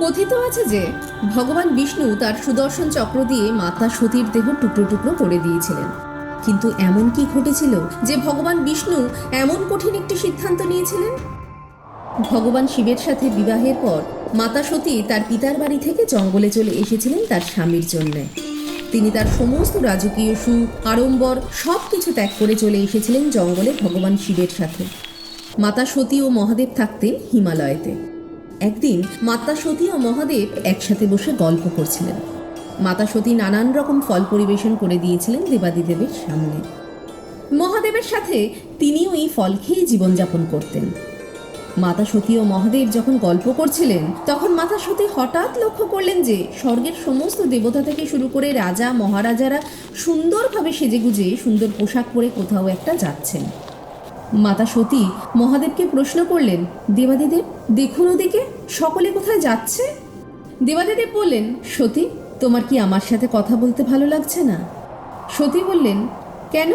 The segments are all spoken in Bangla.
কথিত আছে যে, ভগবান বিষ্ণু তার সুদর্শন চক্র দিয়ে মাতা সতীর দেহ টুকরো টুকরো করে দিয়েছিলেন। কিন্তু এমন কি ঘটেছিল যে ভগবান বিষ্ণু এমন কঠিন একটি সিদ্ধান্ত নিয়েছিলেন? ভগবান শিবের সাথে বিবাহের পর মাতা সতী তার পিতার বাড়ি থেকে জঙ্গলে চলে এসেছিলেন তার স্বামীর জন্যে। তিনি তার সমস্ত রাজকীয় সুখ, আড়ম্বর সব কিছু ত্যাগ করে চলে এসেছিলেন জঙ্গলে ভগবান শিবের সাথে। মাতা সতী ও মহাদেব থাকতেন হিমালয়েতে। একদিন মাতা সতী ও মহাদেব একসাথে বসে গল্প করছিলেন। মাতা সতী নানান রকম ফল পরিবেশন করে দিয়েছিলেন দেবাদিদেবের সামনে। মহাদেবের সাথে তিনিও এই ফল খেয়ে জীবনযাপন করতেন। মাতা সতী ও মহাদেব যখন গল্প করছিলেন, তখন মাতা সতী হঠাৎ লক্ষ্য করলেন যে স্বর্গের সমস্ত দেবতা থেকে শুরু করে রাজা, মহারাজারা সুন্দরভাবে সেজেগুজে, সুন্দর পোশাক পরে কোথাও একটা যাচ্ছেন। মাতা সতী মহাদেবকে প্রশ্ন করলেন, দেবাদিদেব, দেখুন ওদিকে, সকলে কোথায় যাচ্ছে? দেবাদিদেব বললেন, সতী, তোমার কি আমার সাথে কথা বলতে ভালো লাগছে না? সতী বললেন, কেন?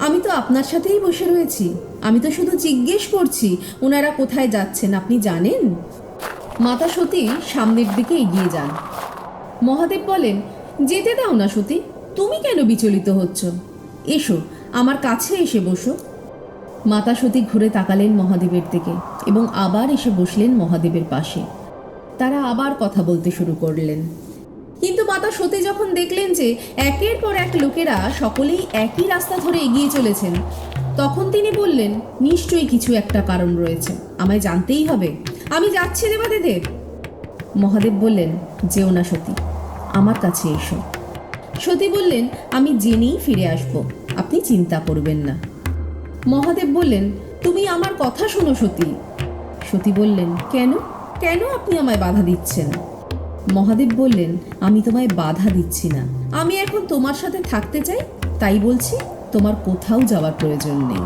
আমি তো আপনার সাথেই বসে রয়েছি। আমি তো শুধু জিজ্ঞেস করছি ওনারা কোথায় যাচ্ছেন আপনি জানেন? মাতা সতী সামনের দিকে এগিয়ে যান। মহাদেব বলেন, যেতে দাও না সতী, তুমি কেন বিচলিত হচ্ছ? এসো, আমার কাছে এসে বসো। মাতা সতী ঘুরে তাকালেন মহাদেবের দিকে এবং আবার এসে বসলেন মহাদেবের পাশে। তারা আবার কথা বলতে শুরু করলেন। কিন্তু মাতা সতী যখন দেখলেন যে একের পর এক লোকেরা সকলেই একই রাস্তা ধরে এগিয়ে চলেছেন, তখন তিনি বললেন, নিশ্চয়ই কিছু একটা কারণ রয়েছে। আমায় জানতেই হবে। আমি যাচ্ছি দেবাদেদেব। মহাদেব বললেন, যেও না সতী, আমার কাছে এসো। সতী বললেন, আমি জেনেই ফিরে আসব। আপনি চিন্তা করবেন না। মহাদেব বললেন, তুমি আমার কথা শোনো সতী। সতী বললেন, কেন? কেন আপনি আমায় বাধা দিচ্ছেন? মহাদেব বললেন, আমি তোমায় বাধা দিচ্ছি না। আমি এখন তোমার সাথে থাকতে চাই, তাই বলছি তোমার কোথাও যাওয়ার প্রয়োজন নেই।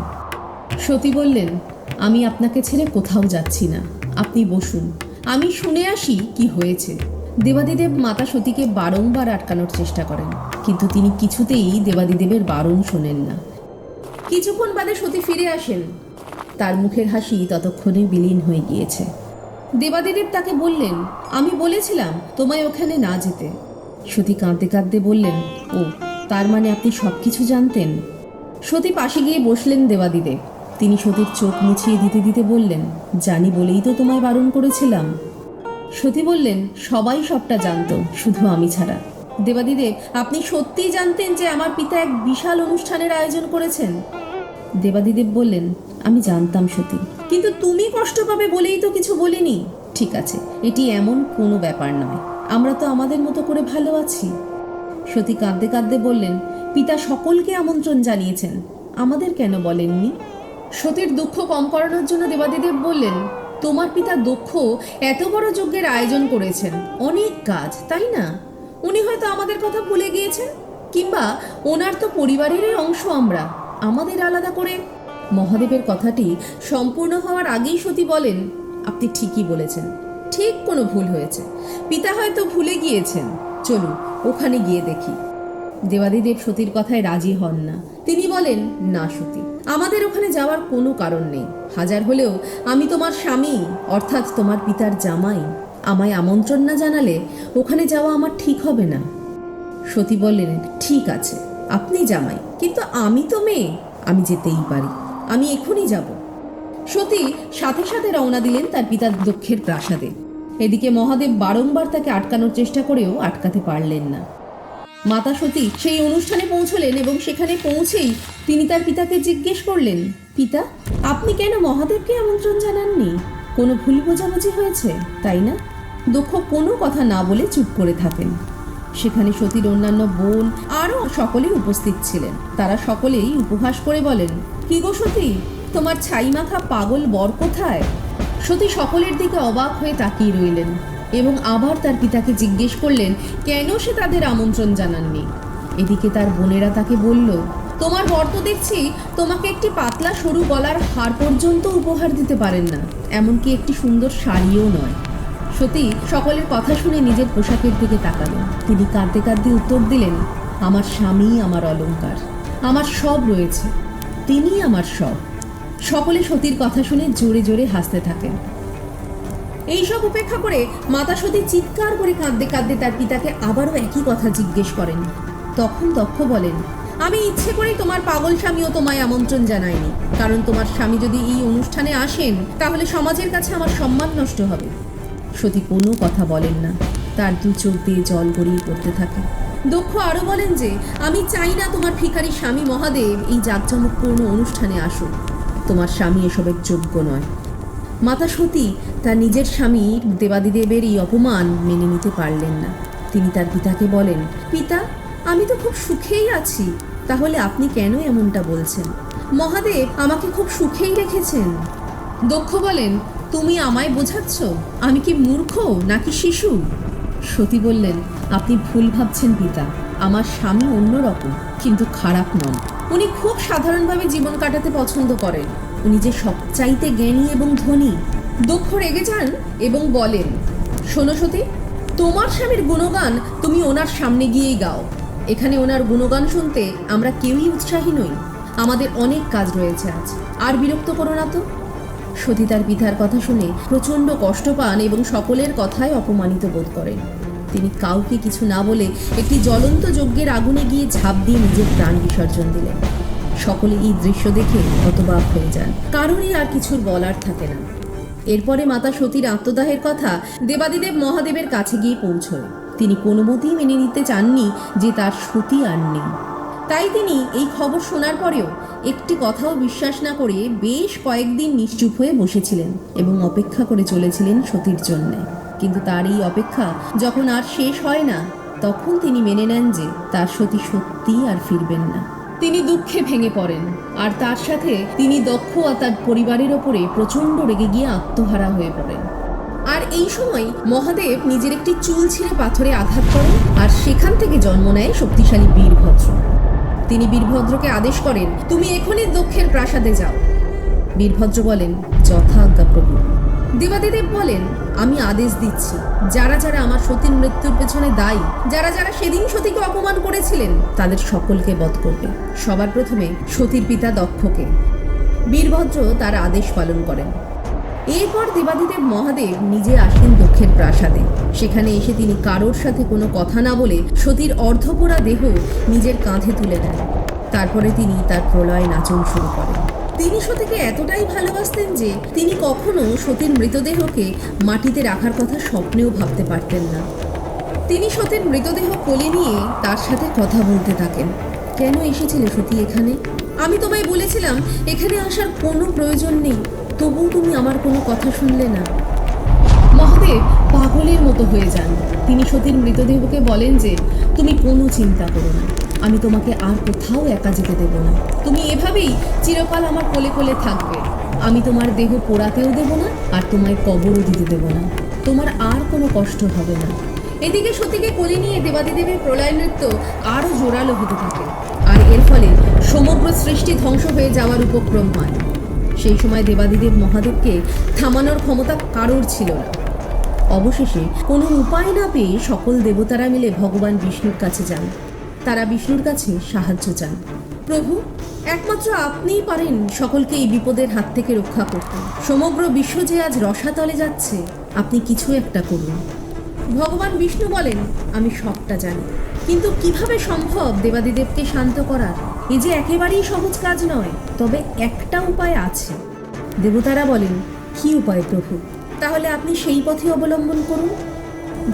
সতী বললেন, আমি আপনাকে ছেড়ে কোথাও যাচ্ছি না। আপনি বসুন। আমি শুনে আসি কি হয়েছে। দেবাদিদেব মাতা সতীকে বারংবার আটকানোর চেষ্টা করেন, কিন্তু তিনি কিছুতেই দেবাদিদেবের বারণ শোনেন না। কিছুক্ষণ বাদে সতী ফিরে আসেন। তার মুখের হাসি ততক্ষণে বিলীন হয়ে গিয়েছে। দেবাদিদেব তাকে বললেন, আমি বলেছিলাম তোমায় ওখানে না যেতে। সতী কাঁদতে কাঁদতে বললেন, ও, তার মানে আপনি সব কিছু জানতেন? সতী পাশে গিয়ে বসলেন দেবাদিদেব। তিনি সতীর চোখ মুছিয়ে দিতে দিতে বললেন, জানি বলেই তো তোমায় বারণ করেছিলাম। সতী বললেন, সবাই সবটা জানতো, শুধু আমি ছাড়া। দেবাদিদেব, আপনি সত্যিই জানতেন যে আমার পিতা এক বিশাল অনুষ্ঠানের আয়োজন করেছেন? দেবাদিদেব বললেন, আমি জানতাম সতী। কিন্তু তুমি কষ্ট পাবে বলেই তো কিছু বলিনি। ঠিক আছে, এটি এমন কোনো ব্যাপার নয়। আমরা তো আমাদের মতো করে ভালো আছি। সতী কাঁদতে কাঁদতে বললেন, পিতা সকলকে আমন্ত্রণ জানিয়েছেন। আমাদের কেন বলেননি? সতীর দুঃখ কম করানোর জন্য দেবাদিদেব বললেন, তোমার পিতা দক্ষ, এত বড় যজ্ঞের আয়োজন করেছেন। অনেক কাজ, তাই না? উনি হয়তো আমাদের কথা ভুলে গিয়েছেন? কিংবা ওনার তো পরিবারেরই অংশ আমরা। আমাদের আলাদা করে। মহাদেবের কথাটি সম্পূর্ণ হওয়ার আগেই সতী বলেন, আপনি ঠিকই বলেছেন। ঠিক কোনো ভুল হয়েছে। পিতা হয়তো ভুলে গিয়েছেন। চলুন, ওখানে গিয়ে দেখি। দেবাদিদেব সতীর কথায় রাজি হন না। তিনি বলেন, না সতী, আমাদের ওখানে যাওয়ার কোনো কারণ নেই। হাজার হলেও আমি তোমার স্বামী, অর্থাৎ তোমার পিতার জামাই। আমায় আমন্ত্রণ না জানালে ওখানে যাওয়া আমার ঠিক হবে না। সতী বললেন, ঠিক আছে, আপনি জামাই, কিন্তু আমি তো মেয়ে, আমি যেতেই পারি, আমি এখনই যাব। সতী সাথে সাথে রওনা দিলেন তার পিতার দক্ষের প্রাসাদে। এদিকে মহাদেব বারংবার তাকে আটকানোর চেষ্টা করেও আটকাতে পারলেন না। মাতা সতী সেই অনুষ্ঠানে পৌঁছলেন এবং সেখানে পৌঁছেই তিনি তার পিতাকে জিজ্ঞেস করলেন, পিতা, আপনি কেন মহাদেবকে আমন্ত্রণ জানাননি? কোনো ভুল বোঝাবুঝি হয়েছে, তাই না? দক্ষ কোনো কথা না বলে চুপ করে থাকেন। সেখানে সতীর অন্যান্য বোন, আরও সকলেই উপস্থিত ছিলেন। তারা সকলেই উপহাস করে বলেন, কি গো সতী? তোমার ছাই মাখা পাগল বর কোথায়? সতী সকলের দিকে অবাক হয়ে তাকিয়ে রইলেন এবং আবার তার পিতাকে জিজ্ঞেস করলেন, কেন সে তাদের আমন্ত্রণ জানাননি? এদিকে তার বোনেরা তাকে বলল, তোমার বর তো দেখছি তোমাকে একটি পাতলা সরু গলার হার পর্যন্ত উপহার দিতে পারেন না, এমনকি একটি সুন্দর শাড়িও নয়। সতী সকলের কথা শুনে নিজের পোশাকের দিকে তাকালেন। তিনি কাঁদতে কাঁদতে উত্তর দিলেন, আমার স্বামী আমার অলংকার, আমার সব রয়েছে, তিনি আমার সব। সকলে সতীর কথা শুনে জোরে জোরে হাসতে থাকেন। এইসব উপেক্ষা করে মাতা সতী চিৎকার করে কাঁদতে কাঁদতে তার পিতাকে আবারও একই কথা জিজ্ঞেস করেন। তখন দক্ষ বলেন, আমি ইচ্ছে করেই তোমার পাগল স্বামীও তোমায় আমন্ত্রণ জানায়নি কারণ তোমার স্বামী যদি এই অনুষ্ঠানে আসেন, তাহলে সমাজের কাছে আমার সম্মান নষ্ট হবে। সতী কোনো কথা বলেন না, তার দু চোখ দিয়ে জল গড়িয়ে পড়তে থাকে। দক্ষ আরও বলেন যে, আমি চাই না তোমার ভিখারি স্বামী মহাদেব এই জাঁকজমকপূর্ণ অনুষ্ঠানে আসুক। তোমার স্বামী এসবের যোগ্য নয়। মাতা সতী তার নিজের স্বামী দেবাদিদেবের এই অপমান মেনে নিতে পারলেন না। তিনি তার পিতাকে বলেন, পিতা, আমি তো খুব সুখেই আছি। তাহলে আপনি কেন এমনটা বলছেন? মহাদেব আমাকে খুব সুখেই রেখেছেন। দক্ষ বলেন তুমি আমায় বোঝাচ্ছ? আমি কি মূর্খ নাকি শিশু? সতী বললেন, আপনি ভুল ভাবছেন পিতা, আমার স্বামী অন্যরকম, কিন্তু খারাপ নন। উনি খুব সাধারণভাবে জীবন কাটাতে পছন্দ করেন। উনি যে সবচাইতে জ্ঞানী এবং ধনী দক্ষ রেগে যান এবং বলেন, শোনো সতী, তোমার স্বামীর গুণগান তুমি ওনার সামনে গিয়েই গাও। এখানে ওনার গুণগান শুনতে আমরা কেউই উৎসাহী নই। আমাদের অনেক কাজ রয়েছে আজ। আর বিরক্ত করো না তো। সতী তার পিতার কথা শুনে প্রচণ্ড কষ্ট পান এবং সকলের কথায় অপমানিত বোধ করেন। তিনি কাউকে কিছু না বলে একটি জ্বলন্ত যজ্ঞের আগুনে গিয়ে ঝাঁপ দিয়ে নিজের প্রাণ বিসর্জন দিলেন। সকলে এই দৃশ্য দেখে হতবাক হয়ে যান। কারোরই আর কিছুর বলার থাকে না। এরপরে মাতা সতীর আত্মদাহের কথা দেবাদিদেব মহাদেবের কাছে গিয়ে পৌঁছয়। তিনি কোনো মতেই মেনে নিতে চাননি যে তার সতী আর নেই। তাই তিনি এই খবর শোনার পরেও একটি কথাও বিশ্বাস না করে বেশ কয়েকদিন নিশ্চুপ হয়ে বসেছিলেন এবং অপেক্ষা করে চলেছিলেন সতীর জন্য। কিন্তু তার এই অপেক্ষা যখন আর শেষ হয় না, তখন তিনি মেনে নেন যে তার সতী সত্যিই আর ফিরবেন না। তিনি দুঃখে ভেঙে পড়েন, আর তার সাথে তিনি দক্ষ আর তার পরিবারের ওপরে প্রচণ্ড রেগে গিয়ে আত্মহারা হয়ে পড়েন। আর এই সময় মহাদেব নিজের একটি চুল ছিঁড়ে পাথরে আঘাত করেন, আর সেখান থেকে জন্ম নেয় শক্তিশালী বীরভদ্র। তিনি বীরভদ্রকে আদেশ করেন, তুমি এখনই দক্ষের প্রাসাদে যাও। বীরভদ্র বলেন, যথা আজ্ঞা প্রভু। দেবাদিদেব বলেন, আমি আদেশ দিচ্ছি, যারা যারা আমার সতীর মৃত্যুর পেছনে দায়ী, যারা যারা সেদিন সতীকে অপমান করেছিলেন, তাদের সকলকে বধ করবে। সবার প্রথমে সতীর পিতা দক্ষকে। বীরভদ্র তার আদেশ পালন করেন। এরপর দেবাদিদেব মহাদেব নিজে আসেন দক্ষের প্রাসাদে। সেখানে এসে তিনি কারোর সাথে কোনো কথা না বলে সতীর অর্ধপোড়া দেহ নিজের কাঁধে তুলে নেন। তারপরে তিনি তার প্রলয় নাচন শুরু করেন। তিনি সতীকে এতটাই ভালোবাসতেন যে তিনি কখনো সতীর মৃতদেহকে মাটিতে রাখার কথা স্বপ্নেও ভাবতে পারতেন না। তিনি সতীর মৃতদেহ কোলে নিয়ে তার সাথে কথা বলতে থাকেন। কেন এসেছিলে সতী এখানে? আমি তোমায় বলেছিলাম, এখানে আসার কোনো প্রয়োজন নেই। তবুও তুমি আমার কোনো কথা শুনলে না। মহাদেব পাগলের মতো হয়ে যান। তিনি সতীর মৃতদেহকে বলেন যে, তুমি কোনো চিন্তা করো না। আমি তোমাকে আর কোথাও একা যেতে দেব না। তুমি এভাবেই চিরকাল আমার কোলে কোলে থাকবে। আমি তোমার দেহ পোড়াতেও দেব না আর তোমায় কবরও দিতে দেব না। তোমার আর কোনো কষ্ট হবে না। এদিকে সতীকে কোলে নিয়ে দেবাদিদেবের প্রলয় নৃত্য আরও জোরালো হতে থাকে। আর এর ফলে সমগ্র সৃষ্টি ধ্বংস হয়ে যাওয়ার উপক্রম হয়। সেই সময় দেবাদিদেব মহাদেবকে থামানোর ক্ষমতা কারোর ছিল না। অবশেষে কোনো উপায় না পেয়ে সকল দেবতারা মিলে ভগবান বিষ্ণুর কাছে যান। তারা বিষ্ণুর কাছে সাহায্য চান। প্রভু, একমাত্র আপনিই পারেন সকলকে এই বিপদের হাত থেকে রক্ষা করতে। সমগ্র বিশ্ব যে আজ রসাতলে যাচ্ছে, আপনি কিছু একটা করুন। ভগবান বিষ্ণু বলেন, আমি সবটা জানি। কিন্তু কীভাবে সম্ভব দেবাদিদেবকে শান্ত করার? এ যে একেবারেই সহজ কাজ নয়, তবে একটা উপায় আছে। দেবতারা বলেন, কি উপায় প্রভু? তাহলে আপনি সেই পথে অবলম্বন করুন।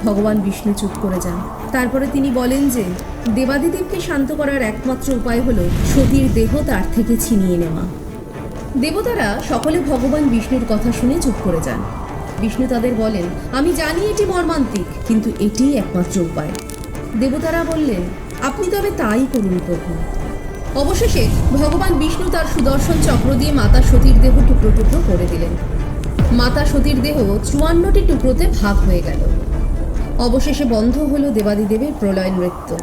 ভগবান বিষ্ণু চুপ করে যান। তারপরে তিনি বলেন যে, দেবাদিদেবকে শান্ত করার একমাত্র উপায় হলো সতীর দেহ তার থেকে ছিনিয়ে নেওয়া। দেবতারা সকলে ভগবান বিষ্ণুর কথা শুনে চুপ করে যান। বিষ্ণু তাদের বলেন, আমি জানি এটি মর্মান্তিক, কিন্তু এটিই একমাত্র উপায়। দেবতারা বললেন, আপনি তবে তাই করুন প্রভু। অবশেষে ভগবান বিষ্ণু তার সুদর্শন চক্র দিয়ে মাতা সতীর দেহ টুকরো টুকরো করে দিলেন। মাতা সতীর দেহ চুয়ান্নটি টুকরোতে ভাগ হয়ে গেল। অবশেষে বন্ধ হলো দেবাদিদেবের প্রলয় নৃত্য।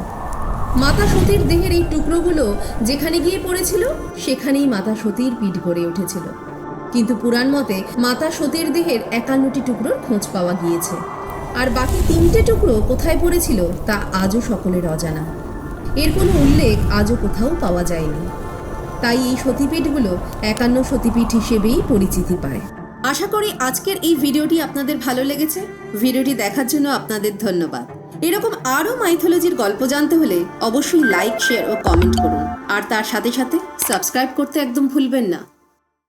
মাতা সতীর দেহের এই টুকরোগুলো যেখানে গিয়ে পড়েছিল, সেখানেই মাতা সতীর পিঠ গড়ে উঠেছিল। কিন্তু পুরাণ মতে মাতা সতীর দেহের একান্নটি টুকরোর খোঁজ পাওয়া গিয়েছে। আর বাকি তিনটে টুকরো কোথায় পড়েছিল, তা আজও সকলের অজানা। এর কোনো উল্লেখ আজও কোথাও পাওয়া যায়নি। তাই এই সতীপীঠগুলো একান্ন সতীপীঠ হিসেবেই পরিচিতি পায়। আশা করি আজকের এই ভিডিওটি আপনাদের ভালো লেগেছে। ভিডিওটি দেখার জন্য আপনাদের ধন্যবাদ। এরকম আরও মাইথোলজির গল্প জানতে হলে অবশ্যই লাইক শেয়ার ও কমেন্ট করুন। আর তার সাথে সাথে সাবস্ক্রাইব করতে একদম ভুলবেন না।